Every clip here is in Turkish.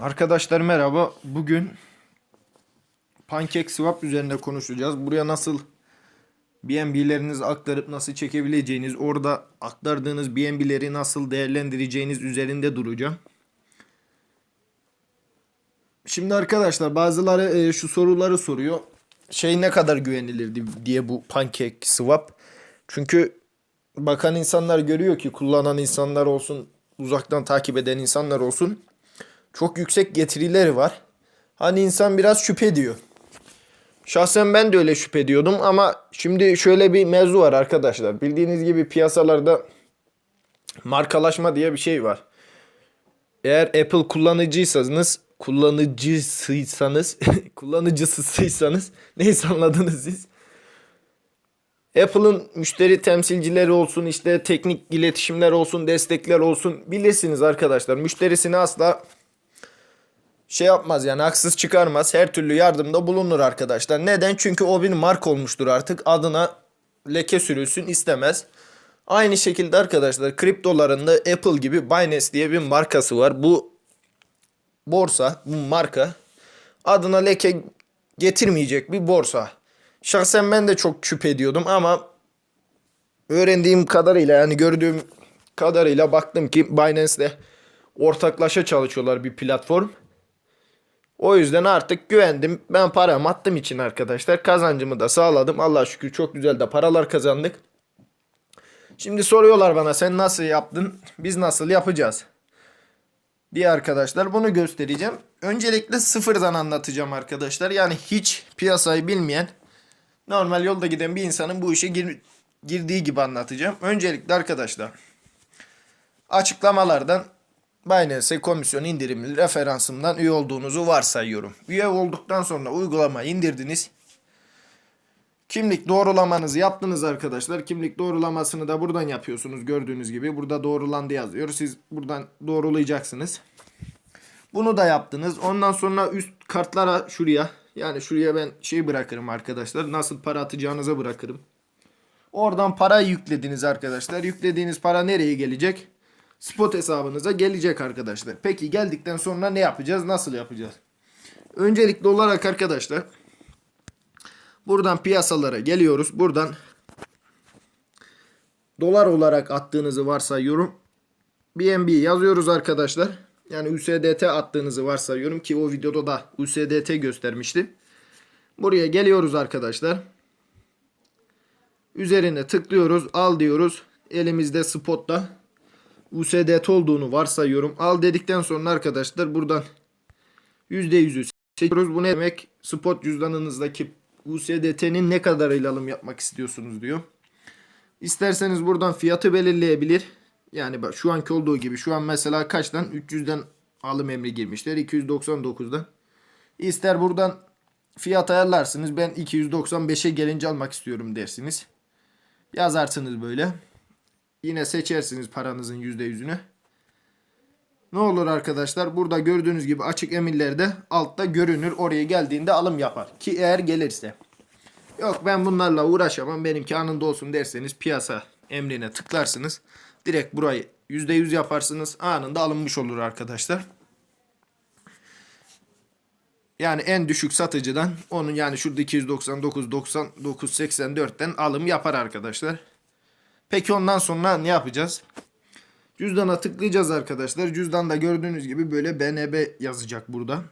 Arkadaşlar merhaba. Bugün PancakeSwap üzerinde konuşacağız. Buraya nasıl BNB'lerinizi aktarıp nasıl çekebileceğiniz, orada aktardığınız BNB'leri nasıl değerlendireceğiniz üzerinde duracağım. Şimdi arkadaşlar bazıları e, şu soruları soruyor. Şey ne kadar güvenilirdi diye bu PancakeSwap. Çünkü bakan insanlar görüyor ki kullanan insanlar olsun, uzaktan takip eden insanlar olsun çok yüksek getirileri var. Hani insan biraz şüphe diyor. Şahsen ben de öyle şüphe diyordum ama şimdi şöyle bir mevzu var arkadaşlar. Bildiğiniz gibi piyasalarda markalaşma diye bir şey var. Eğer Apple kullanıcıysanız, kullanıcısıysanız, kullanıcısıysanız neyse anladınız siz. Apple'ın müşteri temsilcileri olsun, işte teknik iletişimler olsun, destekler olsun bilirsiniz arkadaşlar. Müşterisini asla şey yapmaz yani haksız çıkarmaz. Her türlü yardımda bulunur arkadaşlar. Neden? Çünkü o bir marka olmuştur artık. Adına leke sürülsün istemez. Aynı şekilde arkadaşlar kriptolarında Apple gibi Binance diye bir markası var. Bu borsa, bu marka adına leke getirmeyecek bir borsa. Şahsen ben de çok şüphe ediyordum ama öğrendiğim kadarıyla yani gördüğüm kadarıyla baktım ki Binance'le ortaklaşa çalışıyorlar bir platform. O yüzden artık güvendim. Ben paramı attım için arkadaşlar. Kazancımı da sağladım. Allah şükür çok güzel de paralar kazandık. Şimdi soruyorlar bana sen nasıl yaptın? Biz nasıl yapacağız? diye arkadaşlar bunu göstereceğim. Öncelikle sıfırdan anlatacağım arkadaşlar. Yani hiç piyasayı bilmeyen normal yolda giden bir insanın bu işe gir- girdiği gibi anlatacağım. Öncelikle arkadaşlar açıklamalardan Binance komisyon indirimli referansımdan üye olduğunuzu varsayıyorum. Üye olduktan sonra uygulamayı indirdiniz. Kimlik doğrulamanızı yaptınız arkadaşlar. Kimlik doğrulamasını da buradan yapıyorsunuz gördüğünüz gibi. Burada doğrulandı yazıyor. Siz buradan doğrulayacaksınız. Bunu da yaptınız. Ondan sonra üst kartlara şuraya yani şuraya ben şey bırakırım arkadaşlar. Nasıl para atacağınıza bırakırım. Oradan parayı yüklediniz arkadaşlar. Yüklediğiniz para nereye gelecek? Spot hesabınıza gelecek arkadaşlar. Peki geldikten sonra ne yapacağız? Nasıl yapacağız? Öncelikli olarak arkadaşlar buradan piyasalara geliyoruz. Buradan dolar olarak attığınızı varsayıyorum. BNB yazıyoruz arkadaşlar. Yani USDT attığınızı varsayıyorum ki o videoda da USDT göstermiştim. Buraya geliyoruz arkadaşlar. Üzerine tıklıyoruz. Al diyoruz. Elimizde spotta USDT olduğunu varsayıyorum. Al dedikten sonra arkadaşlar buradan %100'ü seçiyoruz. Bu ne demek? Spot cüzdanınızdaki USDT'nin ne kadarıyla alım yapmak istiyorsunuz diyor. İsterseniz buradan fiyatı belirleyebilir. Yani bak şu anki olduğu gibi şu an mesela kaçtan 300'den alım emri girmişler 299'dan. İster buradan fiyat ayarlarsınız. Ben 295'e gelince almak istiyorum dersiniz. Yazarsınız böyle. Yine seçersiniz paranızın %100'ünü. Ne olur arkadaşlar burada gördüğünüz gibi açık emirlerde altta görünür. Oraya geldiğinde alım yapar. Ki eğer gelirse. Yok ben bunlarla uğraşamam benimki anında olsun derseniz piyasa emrine tıklarsınız. Direkt burayı %100 yaparsınız. Anında alınmış olur arkadaşlar. Yani en düşük satıcıdan onun yani şurada 299 99 84'ten alım yapar arkadaşlar. Peki ondan sonra ne yapacağız? Cüzdana tıklayacağız arkadaşlar. Cüzdanda gördüğünüz gibi böyle BNB yazacak burada.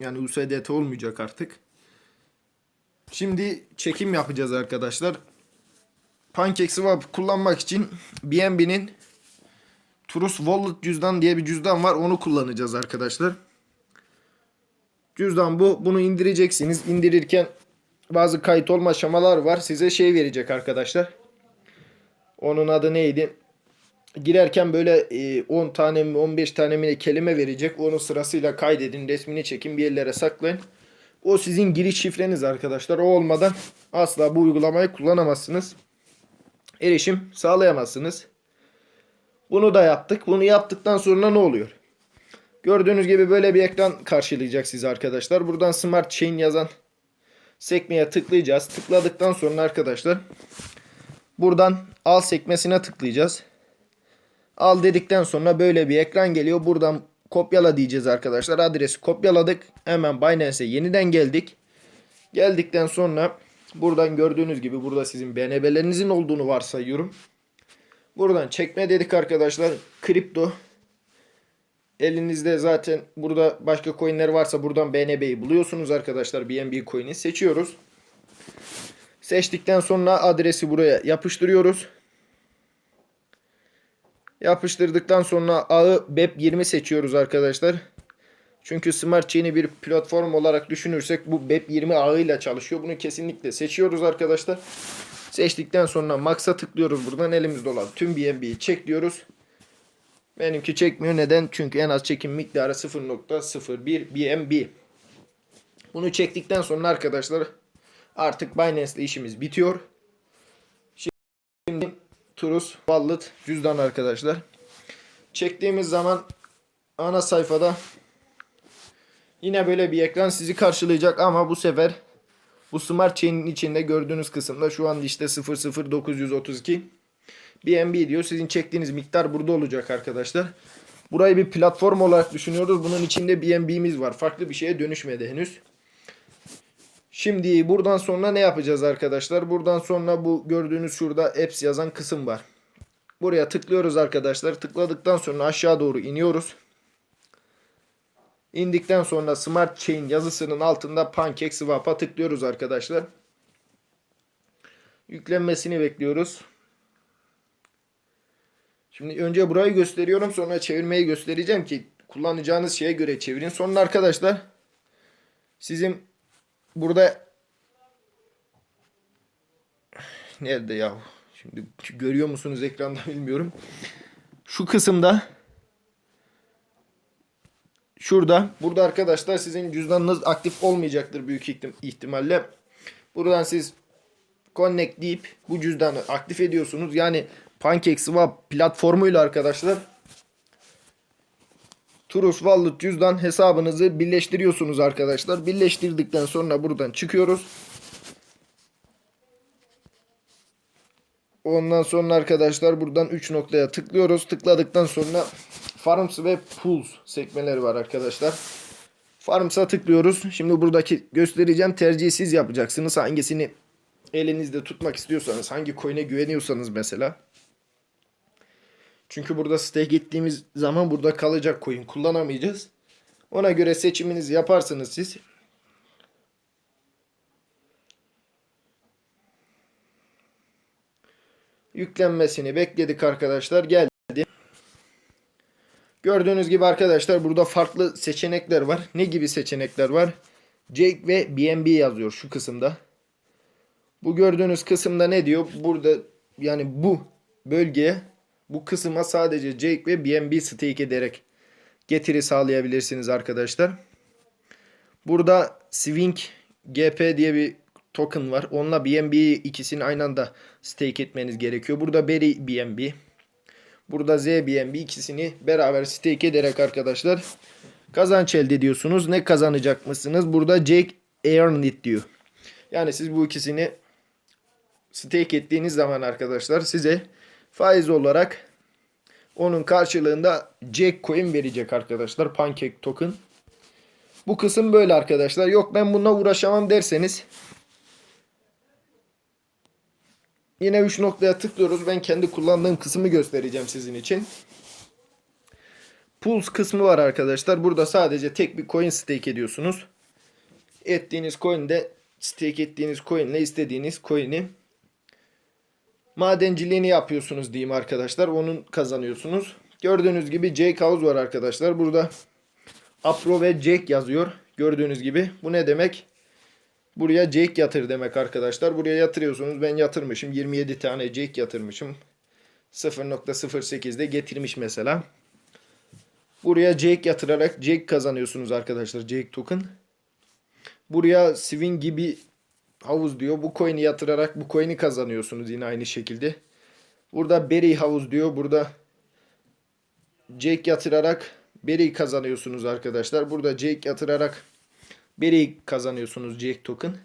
Yani USDT olmayacak artık. Şimdi çekim yapacağız arkadaşlar. PancakeSwap kullanmak için BNB'nin Trust Wallet cüzdan diye bir cüzdan var. Onu kullanacağız arkadaşlar. Cüzdan bu. Bunu indireceksiniz. İndirirken bazı kayıt olma aşamalar var. Size şey verecek arkadaşlar. Onun adı neydi? Girerken böyle e, 10 tane mi 15 tane mi kelime verecek. Onu sırasıyla kaydedin. Resmini çekin. Bir yerlere saklayın. O sizin giriş şifreniz arkadaşlar. O olmadan asla bu uygulamayı kullanamazsınız. Erişim sağlayamazsınız. Bunu da yaptık. Bunu yaptıktan sonra ne oluyor? Gördüğünüz gibi böyle bir ekran karşılayacak sizi arkadaşlar. Buradan Smart Chain yazan sekmeye tıklayacağız. Tıkladıktan sonra arkadaşlar buradan al sekmesine tıklayacağız. Al dedikten sonra böyle bir ekran geliyor. Buradan kopyala diyeceğiz arkadaşlar. Adresi kopyaladık. Hemen Binance'e yeniden geldik. Geldikten sonra buradan gördüğünüz gibi burada sizin BNB'lerinizin olduğunu varsayıyorum. Buradan çekme dedik arkadaşlar. Kripto. Elinizde zaten burada başka coinler varsa buradan BNB'yi buluyorsunuz arkadaşlar. BNB coin'i seçiyoruz. Seçtikten sonra adresi buraya yapıştırıyoruz. Yapıştırdıktan sonra ağı BEP20 seçiyoruz arkadaşlar. Çünkü Smart Chain'i bir platform olarak düşünürsek bu BEP20 ağıyla çalışıyor. Bunu kesinlikle seçiyoruz arkadaşlar. Seçtikten sonra Max'a tıklıyoruz buradan elimizde olan tüm BNB'yi çek diyoruz. Benimki çekmiyor. Neden? Çünkü en az çekim miktarı 0.01 BNB. Bunu çektikten sonra arkadaşlar artık Binance işimiz bitiyor. Şimdi Turus Wallet cüzdan arkadaşlar. Çektiğimiz zaman ana sayfada yine böyle bir ekran sizi karşılayacak ama bu sefer bu Smart Chain'in içinde gördüğünüz kısımda şu an işte 00932 BNB diyor. Sizin çektiğiniz miktar burada olacak arkadaşlar. Burayı bir platform olarak düşünüyoruz. Bunun içinde BNB'miz var. Farklı bir şeye dönüşmedi henüz. Şimdi buradan sonra ne yapacağız arkadaşlar? Buradan sonra bu gördüğünüz şurada apps yazan kısım var. Buraya tıklıyoruz arkadaşlar. Tıkladıktan sonra aşağı doğru iniyoruz. İndikten sonra Smart Chain yazısının altında PancakeSwap'a tıklıyoruz arkadaşlar. Yüklenmesini bekliyoruz. Şimdi önce burayı gösteriyorum sonra çevirmeyi göstereceğim ki kullanacağınız şeye göre çevirin. Sonra arkadaşlar sizin burada nerede ya? Şimdi görüyor musunuz ekranda bilmiyorum. Şu kısımda şurada burada arkadaşlar sizin cüzdanınız aktif olmayacaktır büyük ihtim- ihtimalle. Buradan siz connect deyip bu cüzdanı aktif ediyorsunuz. Yani PancakeSwap platformuyla arkadaşlar Trust Wallet cüzdan hesabınızı birleştiriyorsunuz arkadaşlar. Birleştirdikten sonra buradan çıkıyoruz. Ondan sonra arkadaşlar buradan 3 noktaya tıklıyoruz. Tıkladıktan sonra Farms ve Pools sekmeleri var arkadaşlar. Farms'a tıklıyoruz. Şimdi buradaki göstereceğim tercihi siz yapacaksınız. Hangisini elinizde tutmak istiyorsanız, hangi coin'e güveniyorsanız mesela. Çünkü burada stake ettiğimiz zaman burada kalacak coin kullanamayacağız. Ona göre seçiminizi yaparsınız siz. Yüklenmesini bekledik arkadaşlar. Geldi. Gördüğünüz gibi arkadaşlar burada farklı seçenekler var. Ne gibi seçenekler var? Jake ve BNB yazıyor şu kısımda. Bu gördüğünüz kısımda ne diyor? Burada yani bu bölgeye bu kısma sadece Jake ve BNB stake ederek getiri sağlayabilirsiniz arkadaşlar. Burada Swing GP diye bir token var. Onunla BNB ikisini aynı anda stake etmeniz gerekiyor. Burada Berry BNB. Burada Z ikisini beraber stake ederek arkadaşlar kazanç elde ediyorsunuz. Ne kazanacak mısınız? Burada Jake Earn It diyor. Yani siz bu ikisini stake ettiğiniz zaman arkadaşlar size faiz olarak onun karşılığında Jack coin verecek arkadaşlar. Pancake token. Bu kısım böyle arkadaşlar. Yok ben bununla uğraşamam derseniz yine 3 noktaya tıklıyoruz. Ben kendi kullandığım kısmı göstereceğim sizin için. Pools kısmı var arkadaşlar. Burada sadece tek bir coin stake ediyorsunuz. Ettiğiniz coin de stake ettiğiniz coin ile istediğiniz coin'i madenciliğini yapıyorsunuz diyeyim arkadaşlar. Onun kazanıyorsunuz. Gördüğünüz gibi Jake House var arkadaşlar. Burada Apro ve Jake yazıyor. Gördüğünüz gibi. Bu ne demek? Buraya Jake yatır demek arkadaşlar. Buraya yatırıyorsunuz. Ben yatırmışım. 27 tane Jake yatırmışım. 0.08'de getirmiş mesela. Buraya Jake yatırarak Jake kazanıyorsunuz arkadaşlar. Jake token. Buraya Swing gibi havuz diyor. Bu coin'i yatırarak bu coin'i kazanıyorsunuz yine aynı şekilde. Burada Berry havuz diyor. Burada Jake yatırarak Berry kazanıyorsunuz arkadaşlar. Burada Jake yatırarak Berry kazanıyorsunuz Jake token.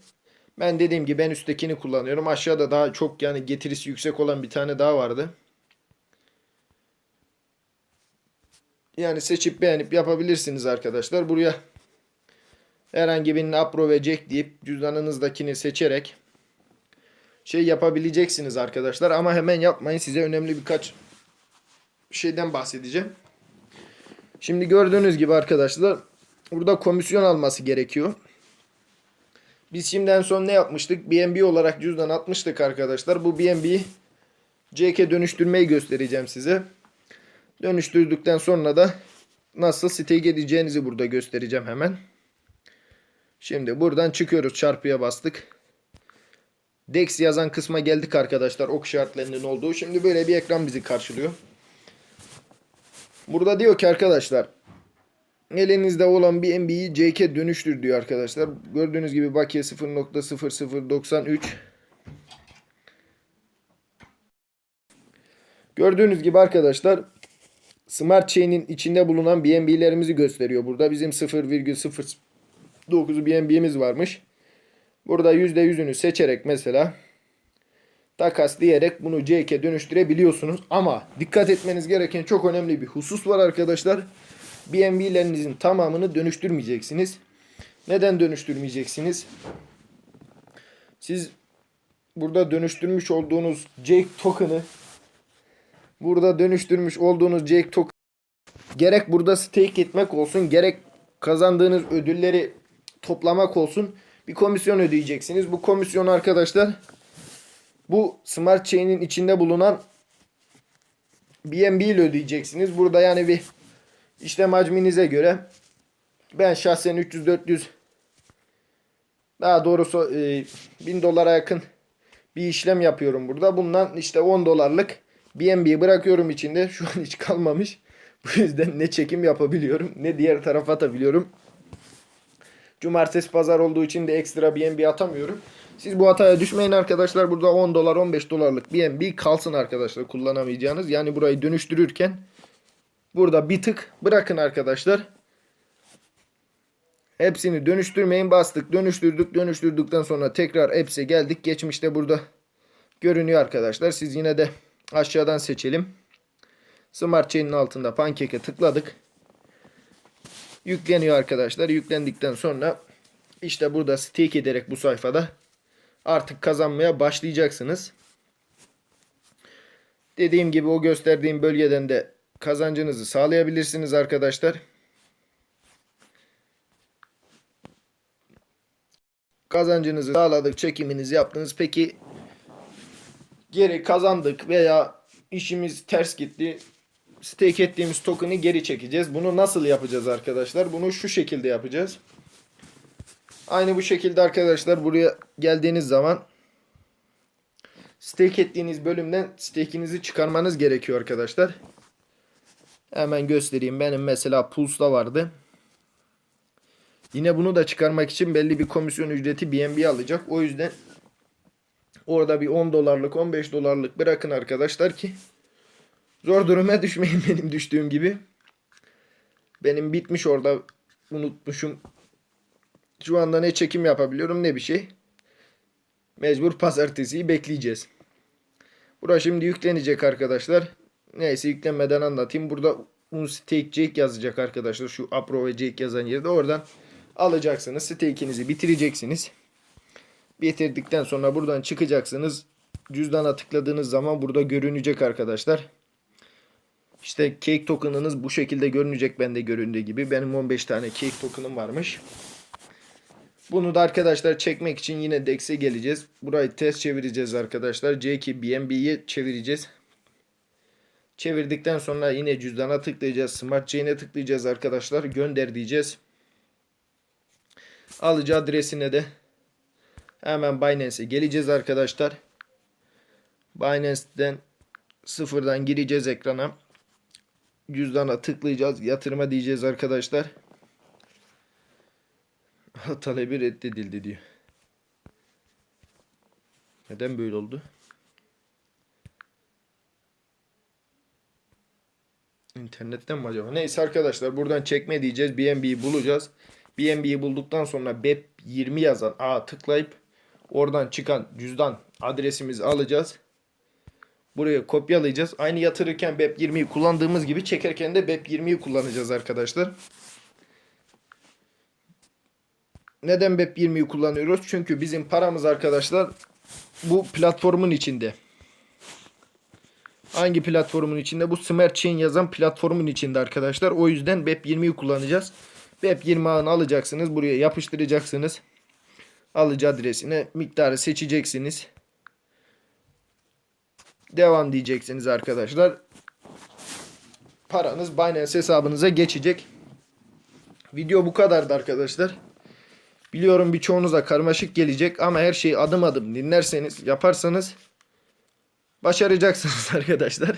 Ben dediğim gibi ben üsttekini kullanıyorum. Aşağıda daha çok yani getirisi yüksek olan bir tane daha vardı. yani seçip beğenip yapabilirsiniz arkadaşlar. Buraya herhangi birinin Apro ve Jack deyip cüzdanınızdakini seçerek şey yapabileceksiniz arkadaşlar. Ama hemen yapmayın. Size önemli birkaç şeyden bahsedeceğim. Şimdi gördüğünüz gibi arkadaşlar burada komisyon alması gerekiyor. Biz şimdi en son ne yapmıştık? BNB olarak cüzdan atmıştık arkadaşlar. Bu BNB'yi CK dönüştürmeyi göstereceğim size. Dönüştürdükten sonra da nasıl stake edeceğinizi burada göstereceğim hemen. Şimdi buradan çıkıyoruz. Çarpıya bastık. Dex yazan kısma geldik arkadaşlar. Ok işaretlerinin olduğu. Şimdi böyle bir ekran bizi karşılıyor. Burada diyor ki arkadaşlar elinizde olan bir MB'yi CK dönüştür diyor arkadaşlar. Gördüğünüz gibi bakiye 0.0093 Gördüğünüz gibi arkadaşlar Smart Chain'in içinde bulunan BNB'lerimizi gösteriyor. Burada bizim 0,09 BNB'miz varmış. Burada %100'ünü seçerek mesela takas diyerek bunu CK dönüştürebiliyorsunuz. Ama dikkat etmeniz gereken çok önemli bir husus var arkadaşlar. BNB'lerinizin tamamını dönüştürmeyeceksiniz. Neden dönüştürmeyeceksiniz? Siz burada dönüştürmüş olduğunuz Jake token'ı burada dönüştürmüş olduğunuz Jake token gerek burada stake etmek olsun gerek kazandığınız ödülleri toplamak olsun bir komisyon ödeyeceksiniz. Bu komisyon arkadaşlar bu Smart Chain'in içinde bulunan BNB ile ödeyeceksiniz. Burada yani bir işlem hacminize göre ben şahsen 300-400 daha doğrusu e, 1000 dolara yakın bir işlem yapıyorum burada. Bundan işte 10 dolarlık BNB bırakıyorum içinde. Şu an hiç kalmamış. Bu yüzden ne çekim yapabiliyorum ne diğer tarafa atabiliyorum. Cumartesi pazar olduğu için de ekstra BNB atamıyorum. Siz bu hataya düşmeyin arkadaşlar. Burada 10 dolar 15 dolarlık BNB kalsın arkadaşlar kullanamayacağınız. Yani burayı dönüştürürken burada bir tık bırakın arkadaşlar. Hepsini dönüştürmeyin bastık dönüştürdük dönüştürdükten sonra tekrar hepsi geldik. Geçmişte burada görünüyor arkadaşlar. Siz yine de aşağıdan seçelim. Smart Chain'in altında Pancake'e tıkladık. Yükleniyor arkadaşlar. Yüklendikten sonra işte burada stake ederek bu sayfada artık kazanmaya başlayacaksınız. Dediğim gibi o gösterdiğim bölgeden de kazancınızı sağlayabilirsiniz arkadaşlar. Kazancınızı sağladık, çekiminizi yaptınız. Peki geri kazandık veya işimiz ters gitti. Stake ettiğimiz token'ı geri çekeceğiz. Bunu nasıl yapacağız arkadaşlar? Bunu şu şekilde yapacağız. Aynı bu şekilde arkadaşlar buraya geldiğiniz zaman stake ettiğiniz bölümden stake'inizi çıkarmanız gerekiyor arkadaşlar. Hemen göstereyim. Benim mesela Pulse'da vardı. Yine bunu da çıkarmak için belli bir komisyon ücreti BNB alacak. O yüzden orada bir 10 dolarlık 15 dolarlık bırakın arkadaşlar ki zor duruma düşmeyin benim düştüğüm gibi. Benim bitmiş orada unutmuşum. Şu anda ne çekim yapabiliyorum ne bir şey. Mecbur pazartesiyi bekleyeceğiz. Burası şimdi yüklenecek arkadaşlar. Neyse yüklenmeden anlatayım. Burada Unstake Jake yazacak arkadaşlar. Şu Apro ve Jake yazan yerde oradan alacaksınız. Stake'inizi bitireceksiniz. Bitirdikten sonra buradan çıkacaksınız. Cüzdana tıkladığınız zaman burada görünecek arkadaşlar. İşte cake token'ınız bu şekilde görünecek bende göründüğü gibi. Benim 15 tane cake token'ım varmış. Bunu da arkadaşlar çekmek için yine DEX'e geleceğiz. Burayı test çevireceğiz arkadaşlar. C2 BNB'yi çevireceğiz. Çevirdikten sonra yine cüzdana tıklayacağız. Smart Chain'e tıklayacağız arkadaşlar. Gönder diyeceğiz. Alıcı adresine de hemen Binance'e geleceğiz arkadaşlar. Binance'den sıfırdan gireceğiz ekrana. Cüzdana tıklayacağız. Yatırıma diyeceğiz arkadaşlar. Talebi reddedildi diyor. Neden böyle oldu? İnternetten mi acaba? Neyse arkadaşlar buradan çekme diyeceğiz. BNB'yi bulacağız. BNB'yi bulduktan sonra BEP20 yazan A tıklayıp oradan çıkan cüzdan adresimizi alacağız. Buraya kopyalayacağız. Aynı yatırırken BEP 20'yi kullandığımız gibi çekerken de BEP 20'yi kullanacağız arkadaşlar. Neden BEP 20'yi kullanıyoruz? Çünkü bizim paramız arkadaşlar bu platformun içinde. Hangi platformun içinde? Bu Smart Chain yazan platformun içinde arkadaşlar. O yüzden BEP 20'yi kullanacağız. BEP 20 ağını alacaksınız. Buraya yapıştıracaksınız. Alıcı adresine miktarı seçeceksiniz. Devam diyeceksiniz arkadaşlar. Paranız Binance hesabınıza geçecek. Video bu kadardı arkadaşlar. Biliyorum birçoğunuza karmaşık gelecek ama her şeyi adım adım dinlerseniz, yaparsanız başaracaksınız arkadaşlar.